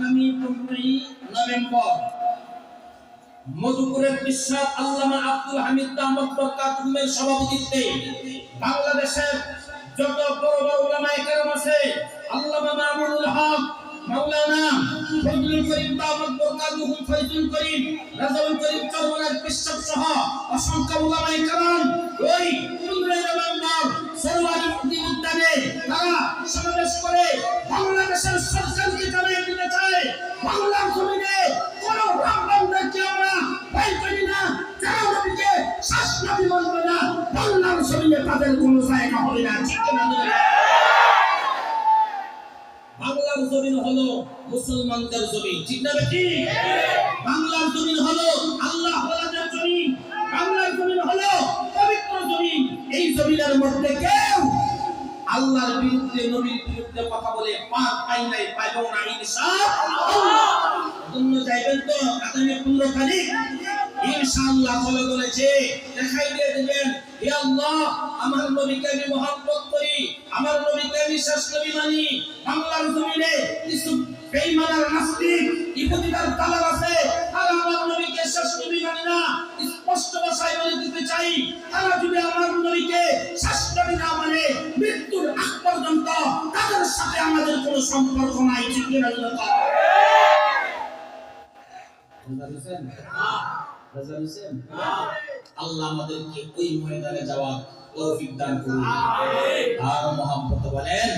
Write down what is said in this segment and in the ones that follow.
আগামী পনেরোই নভেম্বর মধুপুরের বিশ্বাস আল্লামা আব্দুল হামিদ আহমদ বরকাতুমের সভাপতিত্বে বাংলাদেশের যত বড় বড় ওলামায়ে কেরাম আছে, আল্লামা মামুনুল হক, মাওলানা ফজলুল করিম দামদ বরকাতুহুম ফয়জুল করিম, রাজাউল করিম চরমনার বিশ্বাস সহ অসংখ্য ওলামায়ে কেরাম, ওই 15 নভেম্বর সরওয়ারি মুক্তি উদ্যানে তারা সমাবেশ করে বাংলাদেশের বাংলার জমিন হলো মুসলমানদের জমিন। ঠিক না বেটি বাংলার জমিন হলো আল্লাহ ওয়ালাদের বাংলার জমিন হলো পবিত্র জমিন। এই জমিনের মধ্যে কেউ আল্লাহর বিরুদ্ধে, নবীর বিরুদ্ধে কথা বলে পার পাই নাই, পাইব না, ইনশাআল্লাহ। অন্য যাইবেন তো আগামী 15 তারিখ ইনশাআল্লাহ বলে বলেছে। দেখাই দিয়ে দিবেন, হে আল্লাহ, আমার নবীকে আমি মহব্বত আমার নবীকে শেষ নবী মানি। বাংলার জমিনে কিছু বেঈমানার নাস্তিক ইহুদিদের দালাল আছে। তারা আমার নবীকে শেষ নবী মানে না। স্পষ্ট ভাষায় বলে দিতে চাই তারা যদি আমার নবীকে শেষ নবী না মানে মৃত্যুর আগ পর্যন্ত তাদের সাথে আমাদের কোনো সম্পর্ক নাই ঠিক না? বুঝতে পেরেছেন? আল্লাহ আমাদেরকে ওই ময়দানে যাওয়ার তৌফিক দান করুন। আর মোহাম্মদ বলেন।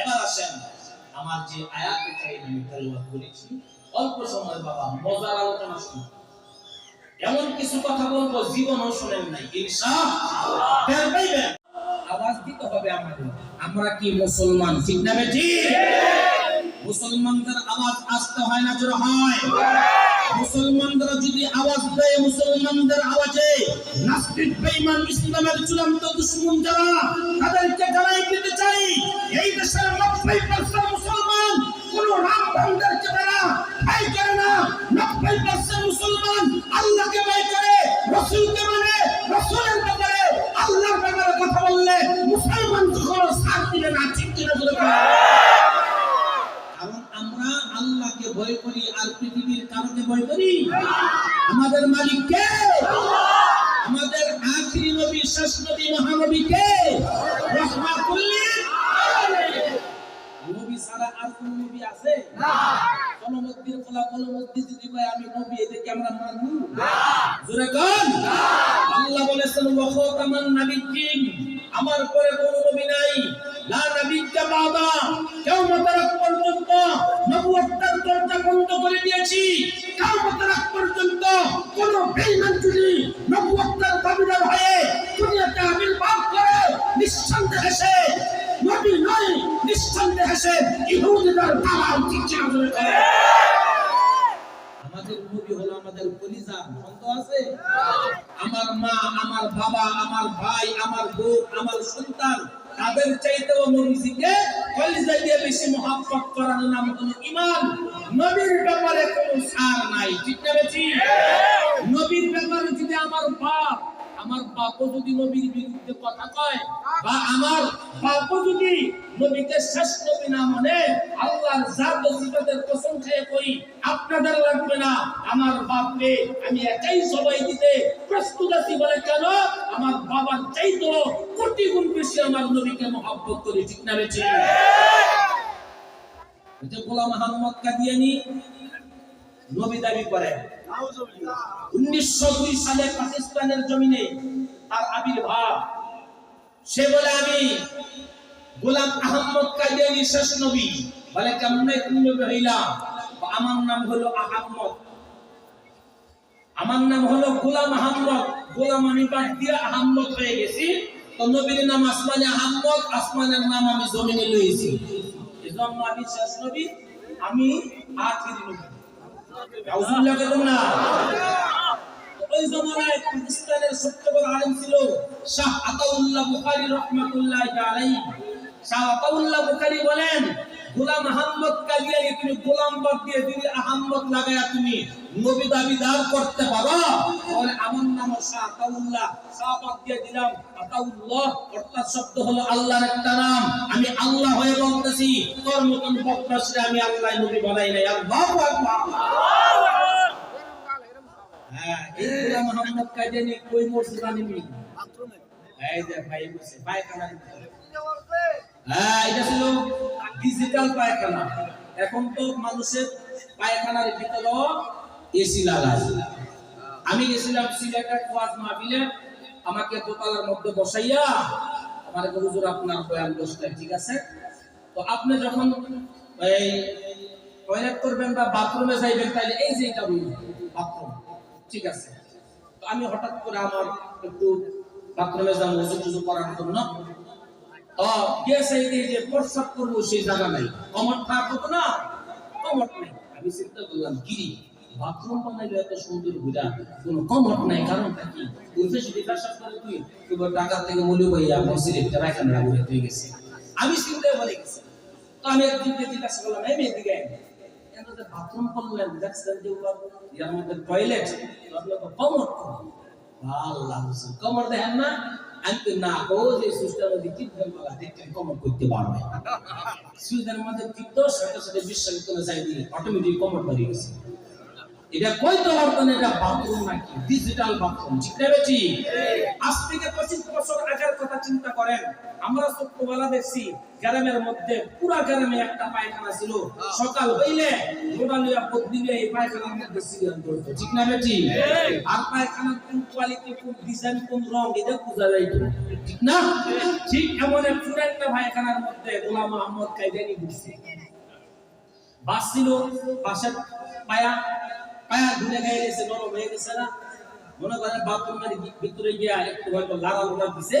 এবার আসেন, আমার যে আয়াত কারিমা আমি তেলাওয়াত করেছি, অল্প সময় বাবা, মজার আলোচনা শুনুন। এমন কিছু কথা বলব, জীবনও শুনেন নাই, ইনশাআল্লাহ। টের পাইবেন আওয়াজ দিতে হবে আমাদের। আমরা কি মুসলমান, ঠিক না বেটি মুসলমানদের আওয়াজ আসতে হয় না, জোর হয়। মুসলমানরা যদি আওয়াজ দেয়, মুসলমানদের আওয়াজে নাস্তিক, বেঈমান, ইসলামের চূড়ান্ত দুশ্মন যারা, তাদেরকে জানাই দিতে চাই, এই দেশের নব্বই পার্সেন্ট মুসলমান কোন রাম বন্ধেরকে তারা ভয় করে না। নব্বই পার্সেন্ট মুসলমান আল্লাহকে ভয় করে, রসুলকে মানে রসুলের ব্যাপারে আল্লাহর ব্যাপারে কথা বললে মুসলমান কখনো সাথ দিবে না, ঠিক কিনা কারণ আমরা আল্লাহকে ভয় করি করি? আমাদের মালিক কে? আমাদের আখিরি নবী শেষ নবী মহানবী কে? রহমাতুল্লিল নবী ছাড়া আর কোন নবী আছে? কলমদ্দির ফলা কলমদ্দি যদি কয় আমি নবী আমরা মানবো? জোরে কোন। আল্লাহ বলেছেন ওয়া খাতামান নাবিয়্যিন আমার পরে কোন নবী নাই। লা নাবিয়্যা বাবা কিয়ামতের আগ পর্যন্ত নবুয়তের দরজা বন্ধ করে দিয়েছি। কিয়ামতের আগ পর্যন্ত কোন বেঈমান যদি নবুয়তের দাবিদার হয়ে দুনিয়াতে আবির্ভাব করে নিঃসন্দেহে সে নবী নয় নিঃসন্দেহে সে ইহুদিদের ঠিক ঠিক আমাদের নবী হলো আমাদের কলিজা সন্দেহ আছে? আমার মা আমার বাবা আমার ভাই আমার বোন আমার সন্তান তাদের চাইতেও নবীজিকে কলিজা দিয়ে বেশি মহাব্বত করার নাম কোন ইমান। নবীর ব্যাপারে কোনো সার নাই ঠিক না বেশি নবীর ব্যাপারে যদি আমার বাপ আমার বাপও যদি নবীর বিরুদ্ধে কথা কয় বা আমার বাপও যদি নবীকে শেষ নবী না মানে আল্লাহর জাত সিফাতের কসম খেয়ে কই, আপনাদের লাগবে না। আমার বাপকে আমি একাই সবাই দিতে প্রস্তুত আছি বলে কেন? আমার বাবার চাইতো কোটি গুণ বেশি আমার নবীকে মহব্বত করি, ঠিক না যে গোলাম আহমদ কাদিয়ানি নবী দাবি করে উনিশশো দুই সালে পাকিস্তানের জমিনে তার আবির্ভাব সে বলে, আমি গোলাম আহমদ কাদিয়ানি শেষ নবী। বলে, কেমনে কোন নবী হইলাম আমার নাম হলো আহমদ। আমার নাম হলো গোলাম আহমদ। গোলাম আমি বাদ দিয়ে আহমদ হয়ে গেছি। তো নবীর নাম আসমানে আহমদ, আসমানের নাম আমি জমিনে লইছি। এজন্য আমি শেষ নবী, আমি আখিরি নবী। ওই জমানায় পাকিস্তানের সবচেয়ে বড় ছিল শাহ আতাউল্লাহ বুখারী রাহমাতুল্লাহি আলাইহি। শাহ আতাউল্লাহ বলেন, গোলাম আহমদ কাদিয়ানি তুমি গোলাম বাদ দিয়ে যদি আহমদ লাগায়া তুমি নবী দাবিদার করতে পারো, তাহলে আমার নাম মশা আতাউল্লাহ দিয়ে দিলাম, আতাউল্লাহ, অর্থাৎ শব্দ হলো আল্লাহর একটা নাম। আমি আল্লাহ হয়ে বলতেছি, তোর মতন বক্তাসরে আমি আল্লাহ নবী বানাই নাই। আল্লাহু হ্যাঁ এই গোলাম মোহাম্মদ কাদিয়ানি কই জানেননি এই যে ভাই বসে পায়খানার ভিতরে হ্যাঁ এটা ছিল ডিজিটাল পায়খানা। এখন তো মানুষের পায়খানার ভিতরে এসি লাগায় আমি গেছিলাম সিলেটের ওয়াজ মাহফিলে, আমাকে দোতলার মধ্যে বসাইয়া আমার হুজুর আপনার বয়ান বসতে ঠিক আছে? তো আপনি যখন এই টয়লেট করবেন বা বাথরুমে যাইবেন তাহলে এই যে এটা বাথরুম ঠিক আছে? তো আমি হঠাৎ করে আমার একটু বাথরুমে যাব উজু টুজু করার জন্য গেছে এই যে প্রস্রাব করব সেই জায়গা নাই। কমর থাকতো না? কমর নেই। আমি চিন্তা করলাম গিরি বাথরুম বানাইলে এত সুন্দর ঘুরা। কোনো কমর নাই, কারণটা কি? উঠে যদি পেশাব করে তুই তুই টাকা থেকে মূল্য বইয়া মসজিদে একটা রাখান রাখবে তুই গেছে। আমি চিন্তায় বলে তো তো কমর দেখেন না? আমি তো না ও যে সুস্থের মধ্যে টিপবেন বলা দেখতেন কমর করতে পারবে সুইচের মধ্যে টিপতো সাথে সাথে বিশ্ববিদ্যালয়ে যাই দিলে অটোমেটিক কমর করে গেছে। এটা কইতে পারতেন এটা বাথরুম নাকি? ডিজিটাল বাথরুম ঠিক না বেটি? আজ করেন। আমরা ছোট্টবেলা দেখছি গ্রামের মধ্যে পুরা গ্রামে একটা পায়খানা ছিল। সকাল হইলে গোডালিয়া বদলিলে এই পায়খানার মধ্যে সিরিয়াল করতো ঠিক না বেটি? আর পায়খানার কোন কোয়ালিটি কোন ডিজাইন কোন রং এটা বোঝা যাইতো ঠিক না? ঠিক এমন এক পুরানটা পায়খানার মধ্যে গোলাম মোহাম্মদ কাইদানি ঢুকছে বাস ছিল বাসের পায়া পায়া ঘুরে গিয়ে গেছে নরম হয়ে গেছে না। মনে করেন বাথরুমের ভিতরে গিয়া একটু হয়তো লাড়া লোড়া দিছে।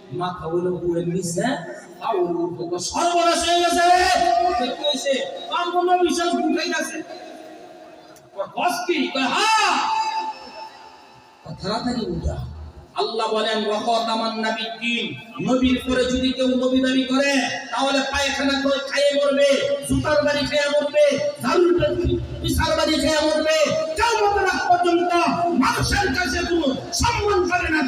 মাথা হইল বুয়ের নিচে কেউ নবী দাবি করে, তাহলে পায়খানা করে খাইয়ে মরবে, জুতার বাড়ি খেয়ে মরবে, ঝাড়ুর বিছার বাড়ি খেয়ে মানুষের কাছে কোনো সম্মান করে না